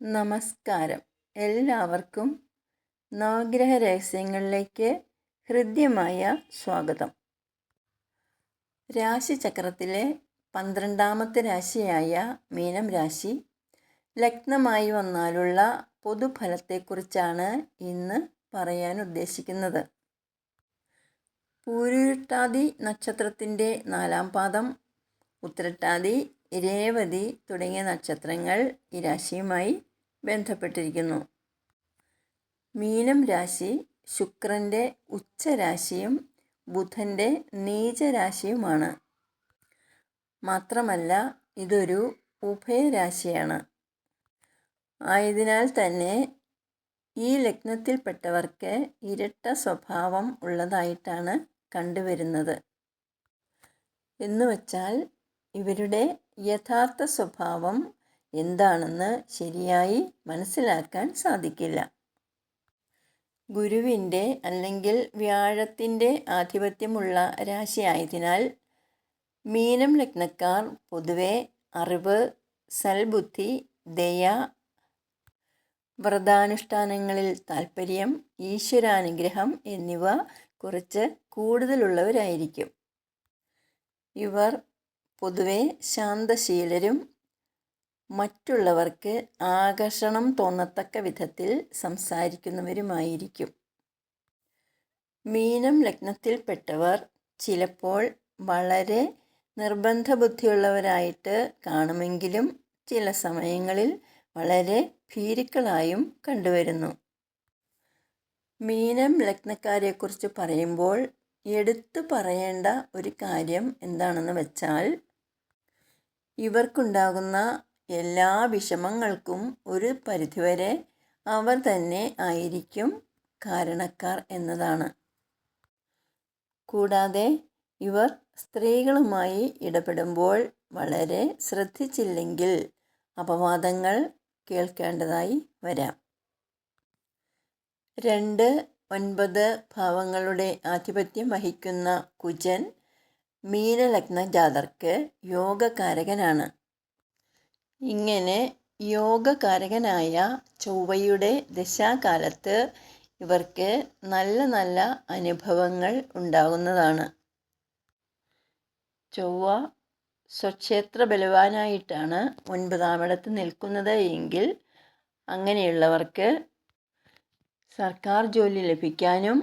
നമസ്കാരം. എല്ലാവർക്കും നവഗ്രഹ രഹസ്യങ്ങളിലേക്ക് ഹൃദ്യമായ സ്വാഗതം. രാശിചക്രത്തിലെ പന്ത്രണ്ടാമത്തെ രാശിയായ മീനം രാശി ലഗ്നമായി വന്നാലുള്ള പൊതുഫലത്തെക്കുറിച്ചാണ് ഇന്ന് പറയാൻ ഉദ്ദേശിക്കുന്നത്. പൂരുരുട്ടാതി നക്ഷത്രത്തിന്റെ നാലാം പാദം ഉത്രട്ടാതി രേവതി തുടങ്ങിയ നക്ഷത്രങ്ങൾ ഈ രാശിയുമായി ബന്ധപ്പെട്ടിരിക്കുന്നു. മീനം രാശി ശുക്രന്റെ ഉച്ചരാശിയും ബുധന്റെ നീചരാശിയുമാണ് മാത്രമല്ല ഇതൊരു ഉഭയരാശിയാണ് ആയതിനാൽ തന്നെ ഈ ലഗ്നത്തിൽപ്പെട്ടവർക്ക് ഇരട്ട സ്വഭാവം ഉള്ളതായിട്ടാണ് കണ്ടുവരുന്നത്. എന്നുവച്ചാൽ ഇവരുടെ യഥാർത്ഥ സ്വഭാവം എന്താണെന്ന് ശരിയായി മനസ്സിലാക്കാൻ സാധിക്കില്ല. ഗുരുവിന്റെ അല്ലെങ്കിൽ വ്യാഴത്തിന്റെ ആധിപത്യമുള്ള രാശിയായതിനാൽ മീനം ലഗ്നക്കാർ പൊതുവെ അറിവ് സൽബുദ്ധി ദയ വ്രതാനുഷ്ഠാനങ്ങളിൽ താൽപ്പര്യം ഈശ്വരാനുഗ്രഹം എന്നിവ കുറച്ച് കൂടുതലുള്ളവരായിരിക്കും. ഇവർ പൊതുവെ ശാന്തശീലരും മറ്റുള്ളവർക്ക് ആകർഷണം തോന്നത്തക്ക വിധത്തിൽ സംസാരിക്കുന്നവരുമായിരിക്കും. മീനം ലഗ്നത്തിൽപ്പെട്ടവർ ചിലപ്പോൾ വളരെ നിർബന്ധ ബുദ്ധിയുള്ളവരായിട്ട് കാണുമെങ്കിലും ചില സമയങ്ങളിൽ വളരെ ഭീരുക്കളായും കണ്ടുവരുന്നു. മീനം ലഗ്നക്കാരെക്കുറിച്ച് പറയുമ്പോൾ എടുത്തു പറയേണ്ട ഒരു കാര്യം എന്താണെന്ന് വെച്ചാൽ ഇവർക്കുണ്ടാകുന്ന എല്ലാ വിഷമങ്ങൾക്കും ഒരു പരിധിവരെ അവർ തന്നെ ആയിരിക്കും കാരണക്കാർ എന്നതാണ്. കൂടാതെ ഇവർ സ്ത്രീകളുമായി ഇടപെടുമ്പോൾ വളരെ ശ്രദ്ധിച്ചില്ലെങ്കിൽ അപവാദങ്ങൾ കേൾക്കേണ്ടതായി വരാം. രണ്ട് ഒൻപത് ഭാവങ്ങളുടെ ആധിപത്യം വഹിക്കുന്ന കുജൻ മീനലഗ്ന ജാതർക്ക് യോഗകാരകനാണ്. ഇങ്ങനെ യോഗകാരകനായ ചൊവ്വയുടെ ദശാകാലത്ത് ഇവർക്ക് നല്ല നല്ല അനുഭവങ്ങൾ ഉണ്ടാകുന്നതാണ്. ചൊവ്വ സ്വക്ഷേത്ര ബലവാനായിട്ടാണ് ഒൻപതാമിടത്ത് നിൽക്കുന്നത് എങ്കിൽ അങ്ങനെയുള്ളവർക്ക് സർക്കാർ ജോലി ലഭിക്കാനും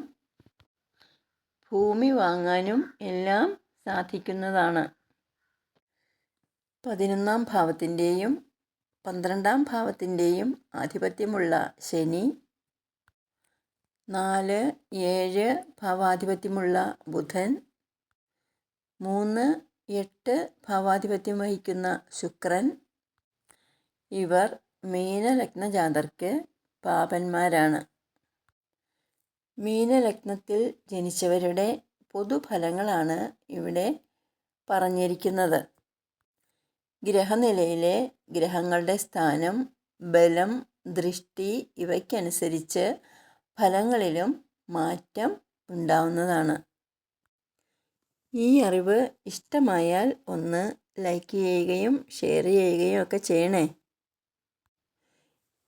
ഭൂമി വാങ്ങാനും എല്ലാം സാധിക്കുന്നതാണ്. പതിനൊന്നാം ഭാവത്തിന്റെയും പന്ത്രണ്ടാം ഭാവത്തിന്റെയും ആധിപത്യമുള്ള ശനി. നാല് ഏഴ് ഭാവാധിപത്യമുള്ള ബുധൻ. മൂന്ന് എട്ട് ഭാവാധിപത്യം വഹിക്കുന്ന ശുക്രൻ. ഇവർ മീനലഗ്നജാതർക്ക് പാപന്മാരാണ്. മീനലഗ്നത്തിൽ ജനിച്ചവരുടെ പൊതുഫലങ്ങളാണ് ഇവിടെ പറഞ്ഞിരിക്കുന്നത്. ഗ്രഹനിലയിലെ ഗ്രഹങ്ങളുടെ സ്ഥാനം ബലം ദൃഷ്ടി ഇവയ്ക്കനുസരിച്ച് ഫലങ്ങളിലും മാറ്റം ഉണ്ടാവുന്നതാണ്. ഈ അറിവ് ഇഷ്ടമായാൽ ഒന്ന് ലൈക്ക് ചെയ്യുകയും ഷെയർ ചെയ്യുകയും ഒക്കെ ചെയ്യണേ.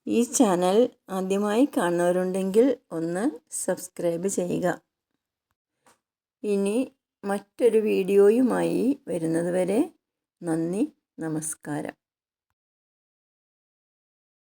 ഈ ചാനൽ ആദ്യമായി കാണുന്നവരുണ്ടെങ്കിൽ ഒന്ന് സബ്സ്ക്രൈബ് ചെയ്യുക. ഇനി മറ്റൊരു വീഡിയോയുമായി വരുന്നതുവരെ നന്ദി. നമസ്കാരം